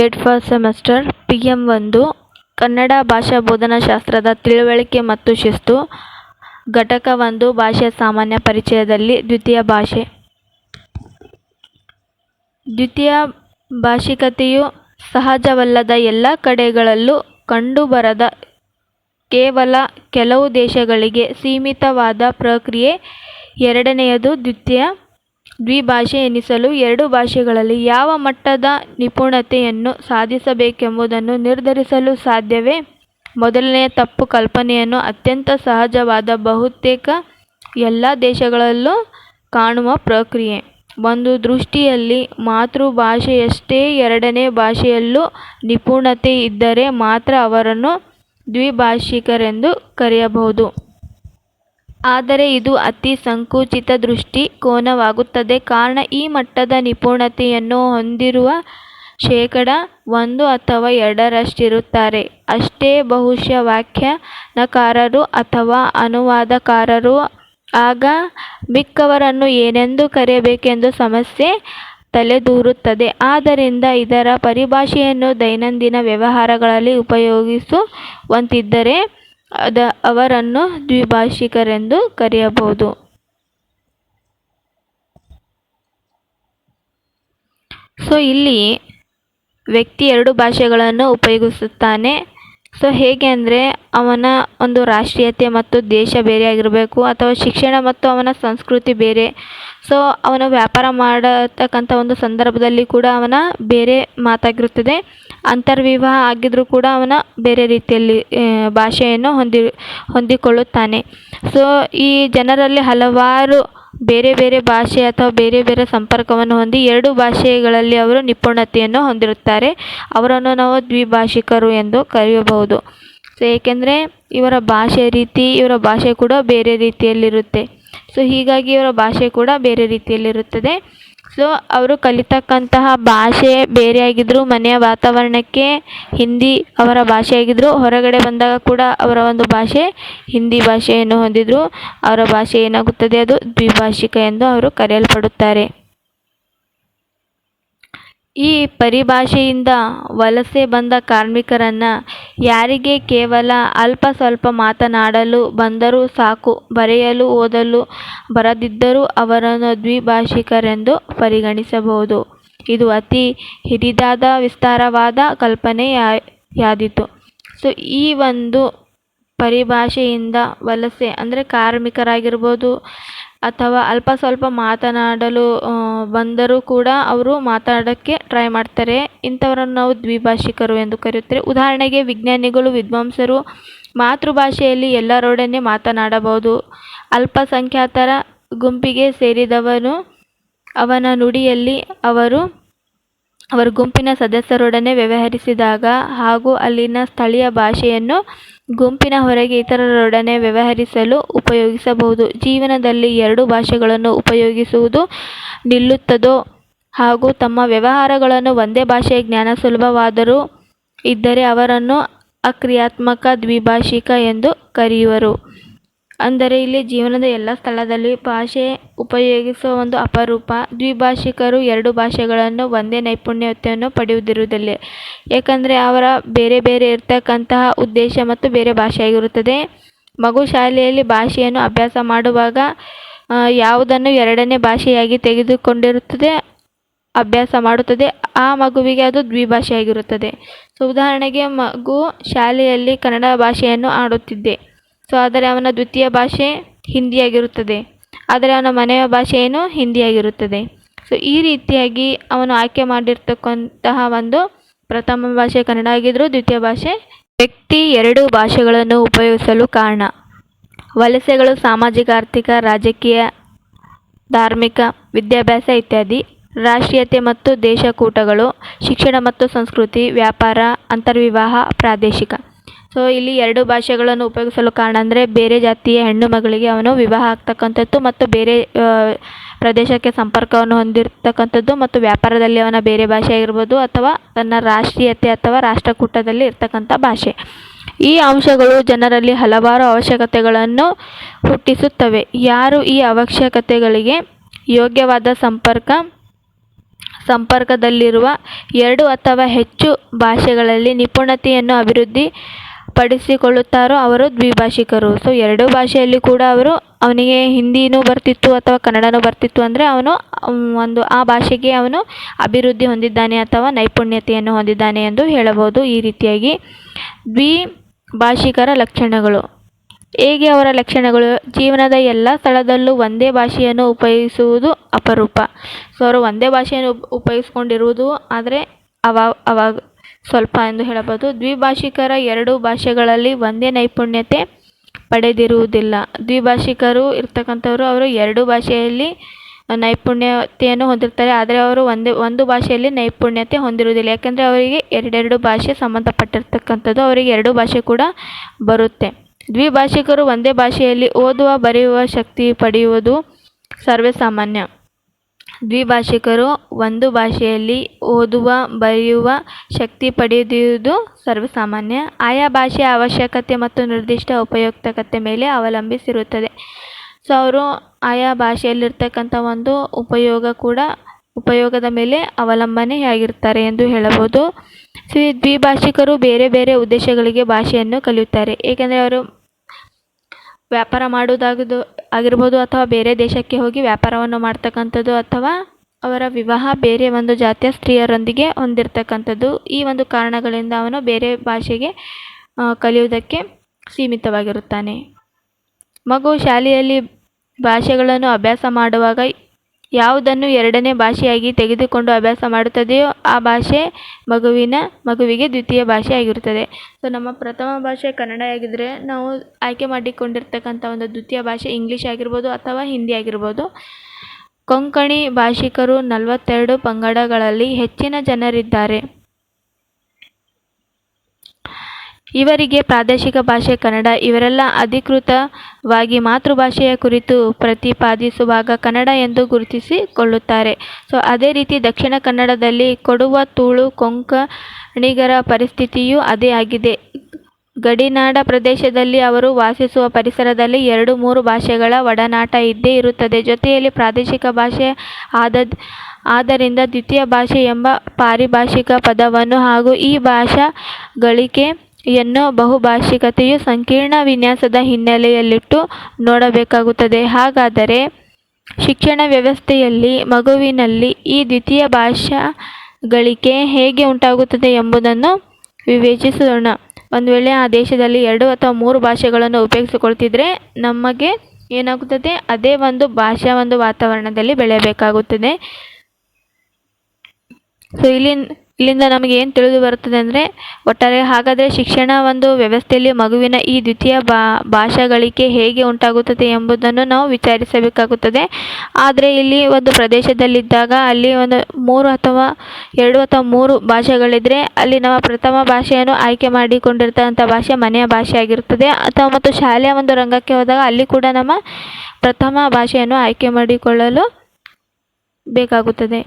Date first semester P M ಒಂದು, ಕನ್ನಡ ಭಾಷಾ ಬೋಧನಾಶಾಸ್ತ್ರದ ತಿಳುವಳಿಕೆ ಮತ್ತು ಶಿಸ್ತು, ಘಟಕ ಒಂದು ಭಾಷೆಯ ಸಾಮಾನ್ಯ ಪರಿಚಯದಲ್ಲಿ ದ್ವಿತೀಯ ಭಾಷೆ. ದ್ವಿತೀಯ ಭಾಷಿಕತೆಯು ಸಹಜವಲ್ಲದ ಎಲ್ಲ ಕಡೆಗಳಲ್ಲೂ ಕಂಡುಬರದ ಕೇವಲ ಕೆಲವು ದೇಶಗಳಿಗೆ ಸೀಮಿತವಾದ ಪ್ರಕ್ರಿಯೆ. ಎರಡನೆಯದು ದ್ವಿತೀಯ ದ್ವಿಭಾಷೆ ಎನಿಸಲು ಎರಡು ಭಾಷೆಗಳಲ್ಲಿ ಯಾವ ಮಟ್ಟದ ನಿಪುಣತೆಯನ್ನು ಸಾಧಿಸಬೇಕೆಂಬುದನ್ನು ನಿರ್ಧರಿಸಲು ಸಾಧ್ಯವೇ? ಮೊದಲನೆಯ ತಪ್ಪು ಕಲ್ಪನೆಯನ್ನು ಅತ್ಯಂತ ಸಹಜವಾದ ಬಹುತೇಕ ಎಲ್ಲ ದೇಶಗಳಲ್ಲೂ ಕಾಣುವ ಪ್ರಕ್ರಿಯೆ. ಒಂದು ದೃಷ್ಟಿಯಲ್ಲಿ ಮಾತೃಭಾಷೆಯಷ್ಟೇ ಎರಡನೇ ಭಾಷೆಯಲ್ಲೂ ನಿಪುಣತೆ ಇದ್ದರೆ ಮಾತ್ರ ಅವರನ್ನು ದ್ವಿಭಾಷಿಕರೆಂದು ಕರೆಯಬಹುದು. ಆದರೆ ಇದು ಅತಿ ಸಂಕುಚಿತ ದೃಷ್ಟಿಕೋನವಾಗುತ್ತದೆ ಕಾರಣ, ಈ ಮಟ್ಟದ ನಿಪುಣತೆಯನ್ನು ಹೊಂದಿರುವ ಶೇಕಡ ಒಂದು ಅಥವಾ ಎರಡರಷ್ಟಿರುತ್ತಾರೆ. ಅಷ್ಟೇ ಬಹುಶಃ ವ್ಯಾಖ್ಯಾನಕಾರರು ಅಥವಾ ಅನುವಾದಕಾರರು. ಆಗ ಮಿಕ್ಕವರನ್ನು ಏನೆಂದು ಕರೆಯಬೇಕೆಂದು ಸಮಸ್ಯೆ ತಲೆದೂರುತ್ತದೆ. ಆದ್ದರಿಂದ ಇದರ ಪರಿಭಾಷೆಯನ್ನು ದೈನಂದಿನ ವ್ಯವಹಾರಗಳಲ್ಲಿ ಉಪಯೋಗಿಸುವಂತಿದ್ದರೆ ಅದ ಅವರನ್ನು ದ್ವಿಭಾಷಿಕರೆಂದು ಕರೆಯಬಹುದು. ಸೊ ಇಲ್ಲಿ ವ್ಯಕ್ತಿ ಎರಡು ಭಾಷೆಗಳನ್ನು ಉಪಯೋಗಿಸುತ್ತಾನೆ. ಸೊ ಹೇಗೆ ಅಂದರೆ ಅವನ ಒಂದು ರಾಷ್ಟ್ರೀಯತೆ ಮತ್ತು ದೇಶ ಬೇರೆಯಾಗಿರಬೇಕು ಅಥವಾ ಶಿಕ್ಷಣ ಮತ್ತು ಅವನ ಸಂಸ್ಕೃತಿ ಬೇರೆ. ಸೊ ಅವನು ವ್ಯಾಪಾರ ಮಾಡತಕ್ಕಂಥ ಒಂದು ಸಂದರ್ಭದಲ್ಲಿ ಕೂಡ ಅವನ ಬೇರೆ ಮಾತಾಗಿರುತ್ತದೆ. ಅಂತರ್ವಿವಾಹ ಆಗಿದ್ದರೂ ಕೂಡ ಅವನ ಬೇರೆ ರೀತಿಯಲ್ಲಿ ಭಾಷೆಯನ್ನು ಹೊಂದಿ, ಹೊಂದಿಕೊಳ್ಳುತ್ತಾನೆ. ಸೊ ಈ ಜನರಲ್ಲಿ ಹಲವಾರು ಬೇರೆ ಬೇರೆ ಭಾಷೆ ಅಥವಾ ಬೇರೆ ಬೇರೆ ಸಂಪರ್ಕವನ್ನು ಹೊಂದಿ ಎರಡು ಭಾಷೆಗಳಲ್ಲಿ ಅವರು ನಿಪುಣತೆಯನ್ನು ಹೊಂದಿರುತ್ತಾರೆ. ಅವರನ್ನು ನಾವು ದ್ವಿಭಾಷಿಕರು ಎಂದು ಕರೆಯಬಹುದು. ಸೊ, ಏಕೆಂದರೆ ಇವರ ಭಾಷೆ ರೀತಿ, ಇವರ ಭಾಷೆ ಕೂಡ ಬೇರೆ ರೀತಿಯಲ್ಲಿರುತ್ತೆ. ಸೊ, ಹೀಗಾಗಿ ಇವರ ಭಾಷೆ ಕೂಡ ಬೇರೆ ರೀತಿಯಲ್ಲಿರುತ್ತದೆ. ಸೊ, ಅವರು ಕಲಿತಕ್ಕಂತಹ ಭಾಷೆ ಬೇರೆಯಾಗಿದ್ದರೂ ಮನೆಯ ವಾತಾವರಣಕ್ಕೆ ಹಿಂದಿ ಅವರ ಭಾಷೆಯಾಗಿದ್ದರೂ ಹೊರಗಡೆ ಬಂದಾಗ ಕೂಡ ಅವರ ಒಂದು ಭಾಷೆ ಹಿಂದಿ ಭಾಷೆಯನ್ನು ಹೊಂದಿದ್ದರು ಅವರ ಭಾಷೆ ಏನಾಗುತ್ತದೆ? ಅದು ದ್ವಿಭಾಷಿಕ ಎಂದು ಅವರು ಕರೆಯಲ್ಪಡುತ್ತಾರೆ. ಈ ಪರಿಭಾಷೆಯಿಂದ ವಲಸೆ ಬಂದ ಕಾರ್ಮಿಕರನ್ನು ಯಾರಿಗೆ ಕೇವಲ ಅಲ್ಪ ಸ್ವಲ್ಪ ಮಾತನಾಡಲು ಬಂದರೂ ಸಾಕು, ಬರೆಯಲು ಓದಲು ಬರದಿದ್ದರೂ ಅವರನ್ನು ದ್ವಿಭಾಷಿಕರೆಂದು ಪರಿಗಣಿಸಬಹುದು. ಇದು ಅತಿ ಹಿರಿದಾದ ವಿಸ್ತಾರವಾದ ಕಲ್ಪನೆಯಾದಿತು ಸೊ, ಈ ಒಂದು ಪರಿಭಾಷೆಯಿಂದ ವಲಸೆ ಅಂದರೆ ಕಾರ್ಮಿಕರಾಗಿರ್ಬೋದು ಅಥವಾ ಅಲ್ಪ ಸ್ವಲ್ಪ ಮಾತನಾಡಲು ಬಂದರೂ ಕೂಡ ಅವರು ಮಾತಾಡೋಕ್ಕೆ ಟ್ರೈ ಮಾಡ್ತಾರೆ. ಇಂಥವರನ್ನು ನಾವು ದ್ವಿಭಾಷಿಕರು ಎಂದು ಕರೆಯುತ್ತಾರೆ ಉದಾಹರಣೆಗೆ ವಿಜ್ಞಾನಿಗಳು, ವಿದ್ವಾಂಸರು ಮಾತೃಭಾಷೆಯಲ್ಲಿ ಎಲ್ಲರೊಡನೆ ಮಾತನಾಡಬಹುದು. ಅಲ್ಪಸಂಖ್ಯಾತರ ಗುಂಪಿಗೆ ಸೇರಿದವನು ಅವನ ನುಡಿಯಲ್ಲಿ ಅವರು ಅವರ ಗುಂಪಿನ ಸದಸ್ಯರೊಡನೆ ವ್ಯವಹರಿಸಿದಾಗ ಹಾಗೂ ಅಲ್ಲಿನ ಸ್ಥಳೀಯ ಭಾಷೆಯನ್ನು ಗುಂಪಿನ ಹೊರಗೆ ಇತರರೊಡನೆ ವ್ಯವಹರಿಸಲು ಉಪಯೋಗಿಸಬಹುದು. ಜೀವನದಲ್ಲಿ ಎರಡು ಭಾಷೆಗಳನ್ನು ಉಪಯೋಗಿಸುವುದು ನಿಲ್ಲುತ್ತದೋ ಹಾಗೂ ತಮ್ಮ ವ್ಯವಹಾರಗಳನ್ನು ಒಂದೇ ಭಾಷೆಯ ಜ್ಞಾನ ಸುಲಭವಾದರೂ ಇದ್ದರೆ ಅವರನ್ನು ಅಕ್ರಿಯಾತ್ಮಕ ದ್ವಿಭಾಷಿಕ ಎಂದು ಕರೆಯುವರು. ಅಂದರೆ ಇಲ್ಲಿ ಜೀವನದ ಎಲ್ಲ ಸ್ಥಳದಲ್ಲಿ ಭಾಷೆ ಉಪಯೋಗಿಸುವ ಒಂದು ಅಪರೂಪ. ದ್ವಿಭಾಷಿಕರು ಎರಡು ಭಾಷೆಗಳನ್ನು ಒಂದೇ ನೈಪುಣ್ಯತೆಯನ್ನು ಪಡೆಯುವುದಿರುವುದಿಲ್ಲ ಏಕೆಂದರೆ ಅವರ ಬೇರೆ ಬೇರೆ ಇರತಕ್ಕಂತಹ ಉದ್ದೇಶ ಮತ್ತು ಬೇರೆ ಭಾಷೆಯಾಗಿರುತ್ತದೆ. ಮಗು ಶಾಲೆಯಲ್ಲಿ ಭಾಷೆಯನ್ನು ಅಭ್ಯಾಸ ಮಾಡುವಾಗ ಯಾವುದನ್ನು ಎರಡನೇ ಭಾಷೆಯಾಗಿ ತೆಗೆದುಕೊಂಡಿರುತ್ತದೆ, ಅಭ್ಯಾಸ ಮಾಡುತ್ತದೆ. ಆ ಮಗುವಿಗೆ ಅದು ದ್ವಿಭಾಷೆಯಾಗಿರುತ್ತದೆ. ಸೊ, ಉದಾಹರಣೆಗೆ ಮಗು ಶಾಲೆಯಲ್ಲಿ ಕನ್ನಡ ಭಾಷೆಯನ್ನು ಆಡುತ್ತಿದ್ದೆ. ಸೊ ಆದರೆ ಅವನ ದ್ವಿತೀಯ ಭಾಷೆ ಹಿಂದಿಯಾಗಿರುತ್ತದೆ. ಆದರೆ ಅವನ ಮನೆಯ ಭಾಷೆ ಏನು? ಹಿಂದಿಯಾಗಿರುತ್ತದೆ. ಸೊ ಈ ರೀತಿಯಾಗಿ ಅವನು ಆಯ್ಕೆ ಮಾಡಿರ್ತಕ್ಕಂತಹ ಒಂದು ಪ್ರಥಮ ಭಾಷೆ ಕನ್ನಡ ಆಗಿದ್ದರೂ ದ್ವಿತೀಯ ಭಾಷೆ ವ್ಯಕ್ತಿ ಎರಡು ಭಾಷೆಗಳನ್ನು ಉಪಯೋಗಿಸಲು ಕಾರಣ. ವಲಸೆಗಳು ಸಾಮಾಜಿಕ, ಆರ್ಥಿಕ, ರಾಜಕೀಯ, ಧಾರ್ಮಿಕ, ವಿದ್ಯಾಭ್ಯಾಸ ಇತ್ಯಾದಿ, ರಾಷ್ಟ್ರೀಯತೆ ಮತ್ತು ದೇಶಕೂಟಗಳು, ಶಿಕ್ಷಣ ಮತ್ತು ಸಂಸ್ಕೃತಿ, ವ್ಯಾಪಾರ, ಅಂತರ್ವಿವಾಹ, ಪ್ರಾದೇಶಿಕ. ಸೊ ಇಲ್ಲಿ ಎರಡು ಭಾಷೆಗಳನ್ನು ಉಪಯೋಗಿಸಲು ಕಾರಣ ಅಂದರೆ ಬೇರೆ ಜಾತಿಯ ಹೆಣ್ಣು ಮಗಳಿಗೆ ಅವನು ವಿವಾಹ ಆಗ್ತಕ್ಕಂಥದ್ದು ಮತ್ತು ಬೇರೆ ಪ್ರದೇಶಕ್ಕೆ ಸಂಪರ್ಕವನ್ನು ಹೊಂದಿರತಕ್ಕಂಥದ್ದು ಮತ್ತು ವ್ಯಾಪಾರದಲ್ಲಿ ಅವನ ಬೇರೆ ಭಾಷೆ ಆಗಿರ್ಬೋದು ಅಥವಾ ತನ್ನ ರಾಷ್ಟ್ರೀಯತೆ ಅಥವಾ ರಾಷ್ಟ್ರಕೂಟದಲ್ಲಿ ಇರ್ತಕ್ಕಂಥ ಭಾಷೆ. ಈ ಅಂಶಗಳು ಜನರಲ್ಲಿ ಹಲವಾರು ಅವಶ್ಯಕತೆಗಳನ್ನು ಹುಟ್ಟಿಸುತ್ತವೆ. ಯಾರು ಈ ಅವಶ್ಯಕತೆಗಳಿಗೆ ಯೋಗ್ಯವಾದ ಸಂಪರ್ಕ, ಸಂಪರ್ಕದಲ್ಲಿರುವ ಎರಡು ಅಥವಾ ಹೆಚ್ಚು ಭಾಷೆಗಳಲ್ಲಿ ನಿಪುಣತೆಯನ್ನು ಅಭಿವೃದ್ಧಿ ಪಡಿಸಿಕೊಳ್ಳುತ್ತಾರೋ ಅವರು ದ್ವಿಭಾಷಿಕರು. ಸೊ ಎರಡು ಭಾಷೆಯಲ್ಲಿ ಕೂಡ ಅವರು ಅವನಿಗೆ ಹಿಂದಿನೂ ಬರ್ತಿತ್ತು ಅಥವಾ ಕನ್ನಡನೂ ಬರ್ತಿತ್ತು ಅಂದರೆ ಅವನು ಒಂದು, ಆ ಭಾಷೆಗೆ ಅವನು ಅಭಿವೃದ್ಧಿ ಹೊಂದಿದ್ದಾನೆ ಅಥವಾ ನೈಪುಣ್ಯತೆಯನ್ನು ಹೊಂದಿದ್ದಾನೆ ಎಂದು ಹೇಳಬಹುದು ಈ ರೀತಿಯಾಗಿ. ದ್ವಿಭಾಷಿಕರ ಲಕ್ಷಣಗಳು. ಹೇಗೆ ಅವರ ಲಕ್ಷಣಗಳು? ಜೀವನದ ಎಲ್ಲ ಸ್ಥಳದಲ್ಲೂ ಒಂದೇ ಭಾಷೆಯನ್ನು ಉಪಯೋಗಿಸುವುದು ಅಪರೂಪ. ಸೊ ಅವರು ಒಂದೇ ಭಾಷೆಯನ್ನು ಉಪ್ ಉಪಯೋಗಿಸ್ಕೊಂಡಿರುವುದು ಆದರೆ ಅವಾಗ ಅವಾಗ ಸ್ವಲ್ಪ ಎಂದು ಹೇಳಬಹುದು. ದ್ವಿಭಾಷಿಕರ ಎರಡು ಭಾಷೆಗಳಲ್ಲಿ ಒಂದೇ ನೈಪುಣ್ಯತೆ ಪಡೆದಿರುವುದಿಲ್ಲ. ದ್ವಿಭಾಷಿಕರು ಇರ್ತಕ್ಕಂಥವ್ರು ಅವರು ಎರಡು ಭಾಷೆಯಲ್ಲಿ ನೈಪುಣ್ಯತೆಯನ್ನು ಹೊಂದಿರ್ತಾರೆ. ಆದರೆ ಅವರು ಒಂದೇ, ಒಂದು ಭಾಷೆಯಲ್ಲಿ ನೈಪುಣ್ಯತೆ ಹೊಂದಿರುವುದಿಲ್ಲ. ಯಾಕೆಂದರೆ ಅವರಿಗೆ ಎರಡೆರಡು ಭಾಷೆ ಸಂಬಂಧಪಟ್ಟಿರ್ತಕ್ಕಂಥದ್ದು. ಅವರಿಗೆ ಎರಡು ಭಾಷೆ ಕೂಡ ಬರುತ್ತೆ. ದ್ವಿಭಾಷಿಕರು ಒಂದೇ ಭಾಷೆಯಲ್ಲಿ ಓದುವ, ಬರೆಯುವ ಶಕ್ತಿ ಪಡೆಯುವುದು ಸರ್ವೇ ಸಾಮಾನ್ಯ ದ್ವಿಭಾಷಿಕರು ಒಂದು ಭಾಷೆಯಲ್ಲಿ ಓದುವ, ಬರೆಯುವ ಶಕ್ತಿ ಪಡೆದಿರುವುದು ಸರ್ವಸಾಮಾನ್ಯ. ಆಯಾ ಭಾಷೆಯ ಅವಶ್ಯಕತೆ ಮತ್ತು ನಿರ್ದಿಷ್ಟ ಉಪಯುಕ್ತಕತೆ ಮೇಲೆ ಅವಲಂಬಿಸಿರುತ್ತದೆ. ಸೊ ಅವರು ಆಯಾ ಭಾಷೆಯಲ್ಲಿರ್ತಕ್ಕಂಥ ಒಂದು ಉಪಯೋಗ ಕೂಡ ಉಪಯೋಗದ ಮೇಲೆ ಅವಲಂಬನೆಯಾಗಿರ್ತಾರೆ ಎಂದು ಹೇಳಬಹುದು. ಸೊ ಈ ದ್ವಿಭಾಷಿಕರು ಬೇರೆ ಬೇರೆ ಉದ್ದೇಶಗಳಿಗೆ ಭಾಷೆಯನ್ನು ಕಲಿಯುತ್ತಾರೆ. ಏಕೆಂದರೆ ಅವರು ವ್ಯಾಪಾರ ಮಾಡುವುದಾಗದು ಆಗಿರ್ಬೋದು ಅಥವಾ ಬೇರೆ ದೇಶಕ್ಕೆ ಹೋಗಿ ವ್ಯಾಪಾರವನ್ನು ಮಾಡ್ತಕ್ಕಂಥದ್ದು ಅಥವಾ ಅವರ ವಿವಾಹ ಬೇರೆ ಒಂದು ಜಾತಿಯ ಸ್ತ್ರೀಯರೊಂದಿಗೆ ಹೊಂದಿರ್ತಕ್ಕಂಥದ್ದು. ಈ ಒಂದು ಕಾರಣಗಳಿಂದ ಅವನು ಬೇರೆ ಭಾಷೆಗೆ ಕಲಿಯುವುದಕ್ಕೆ ಸೀಮಿತವಾಗಿರುತ್ತಾನೆ. ಮಗು ಶಾಲೆಯಲ್ಲಿ ಭಾಷೆಗಳನ್ನು ಅಭ್ಯಾಸ ಮಾಡುವಾಗ ಯಾವುದನ್ನು ಎರಡನೇ ಭಾಷೆಯಾಗಿ ತೆಗೆದುಕೊಂಡು ಅಭ್ಯಾಸ ಮಾಡುತ್ತದೆಯೋ ಆ ಭಾಷೆ ಮಗುವಿನ, ಮಗುವಿಗೆ ದ್ವಿತೀಯ ಭಾಷೆ ಆಗಿರುತ್ತದೆ. ಸೊ ನಮ್ಮ ಪ್ರಥಮ ಭಾಷೆ ಕನ್ನಡ ಆಗಿದ್ದರೆ ನಾವು ಆಯ್ಕೆ ಮಾಡಿಕೊಂಡಿರ್ತಕ್ಕಂಥ ಒಂದು ದ್ವಿತೀಯ ಭಾಷೆ ಇಂಗ್ಲೀಷ್ ಆಗಿರ್ಬೋದು ಅಥವಾ ಹಿಂದಿ ಆಗಿರ್ಬೋದು. ಕೊಂಕಣಿ ಭಾಷಿಕರು ನಲವತ್ತೆರಡು ಪಂಗಡಗಳಲ್ಲಿ ಹೆಚ್ಚಿನ ಜನರಿದ್ದಾರೆ. ಇವರಿಗೆ ಪ್ರಾದೇಶಿಕ ಭಾಷೆ ಕನ್ನಡ, ಇವರೆಲ್ಲ ಅಧಿಕೃತವಾಗಿ ಮಾತೃಭಾಷೆಯ ಕುರಿತು ಪ್ರತಿಪಾದಿಸುವಾಗ ಕನ್ನಡ ಎಂದು ಗುರುತಿಸಿಕೊಳ್ಳುತ್ತಾರೆ. ಸೊ, ಅದೇ ರೀತಿ ದಕ್ಷಿಣ ಕನ್ನಡದಲ್ಲಿ ಕೊಡುವ ತುಳು ಕೊಂಕಣಿಗರ ಪರಿಸ್ಥಿತಿಯೂ ಅದೇ ಆಗಿದೆ. ಗಡಿನಾಡ ಪ್ರದೇಶದಲ್ಲಿ ಅವರು ವಾಸಿಸುವ ಪರಿಸರದಲ್ಲಿ ಎರಡು, ಮೂರು ಭಾಷೆಗಳ ಒಡನಾಟ ಇದ್ದೇ ಇರುತ್ತದೆ. ಜೊತೆಯಲ್ಲಿ ಪ್ರಾದೇಶಿಕ ಭಾಷೆ ಆದ ಆದ್ದರಿಂದ ದ್ವಿತೀಯ ಭಾಷೆ ಎಂಬ ಪಾರಿಭಾಷಿಕ ಪದವನ್ನು ಹಾಗೂ ಈ ಭಾಷಾ ಗಳಿಕೆಯನ್ನು ಬಹುಭಾಷಿಕತೆಯು ಸಂಕೀರ್ಣ ವಿನ್ಯಾಸದ ಹಿನ್ನೆಲೆಯಲ್ಲಿಟ್ಟು ನೋಡಬೇಕಾಗುತ್ತದೆ. ಹಾಗಾದರೆ ಶಿಕ್ಷಣ ವ್ಯವಸ್ಥೆಯಲ್ಲಿ, ಮಗುವಿನಲ್ಲಿ ಈ ದ್ವಿತೀಯ ಭಾಷಾ ಗಳಿಕೆ ಹೇಗೆ ಉಂಟಾಗುತ್ತದೆ ಎಂಬುದನ್ನು ವಿವೇಚಿಸೋಣ. ಒಂದು ವೇಳೆ ಆ ದೇಶದಲ್ಲಿ ಎರಡು ಅಥವಾ ಮೂರು ಭಾಷೆಗಳನ್ನು ಉಪಯೋಗಿಸಿಕೊಳ್ತಿದ್ರೆ ನಮಗೆ ಏನಾಗುತ್ತದೆ? ಅದೇ ಒಂದು ಭಾಷಾ ಒಂದು ವಾತಾವರಣದಲ್ಲಿ ಬೆಳೆಯಬೇಕಾಗುತ್ತದೆ. ಸೊ ಇಲ್ಲಿ ಇಲ್ಲಿಂದ ನಮಗೆ ಏನು ತಿಳಿದು ಬರುತ್ತದೆ ಅಂದರೆ, ಒಟ್ಟಾರೆ ಹಾಗಾದರೆ ಶಿಕ್ಷಣ ಒಂದು ವ್ಯವಸ್ಥೆಯಲ್ಲಿ ಮಗುವಿನ ಈ ದ್ವಿತೀಯ ಭಾಷಾಗಳಿಕೆ ಹೇಗೆ ಉಂಟಾಗುತ್ತದೆ ಎಂಬುದನ್ನು ನಾವು ವಿಚಾರಿಸಬೇಕಾಗುತ್ತದೆ. ಆದರೆ ಇಲ್ಲಿ ಒಂದು ಪ್ರದೇಶದಲ್ಲಿದ್ದಾಗ ಅಲ್ಲಿ ಒಂದು ಮೂರು ಅಥವಾ ಎರಡು ಅಥವಾ ಮೂರು ಭಾಷೆಗಳಿದ್ದರೆ ಅಲ್ಲಿ ನಮ್ಮ ಪ್ರಥಮ ಭಾಷೆಯನ್ನು ಆಯ್ಕೆ ಮಾಡಿಕೊಂಡಿರ್ತಕ್ಕಂಥ ಭಾಷೆ ಮನೆಯ ಭಾಷೆ ಆಗಿರುತ್ತದೆ. ಅಥವಾ ಮತ್ತು ಶಾಲೆಯ ಒಂದು ರಂಗಕ್ಕೆ ಹೋದಾಗ ಅಲ್ಲಿ ಕೂಡ ನಮ್ಮ ಪ್ರಥಮ ಭಾಷೆಯನ್ನು ಆಯ್ಕೆ ಮಾಡಿಕೊಳ್ಳಲು ಬೇಕಾಗುತ್ತದೆ.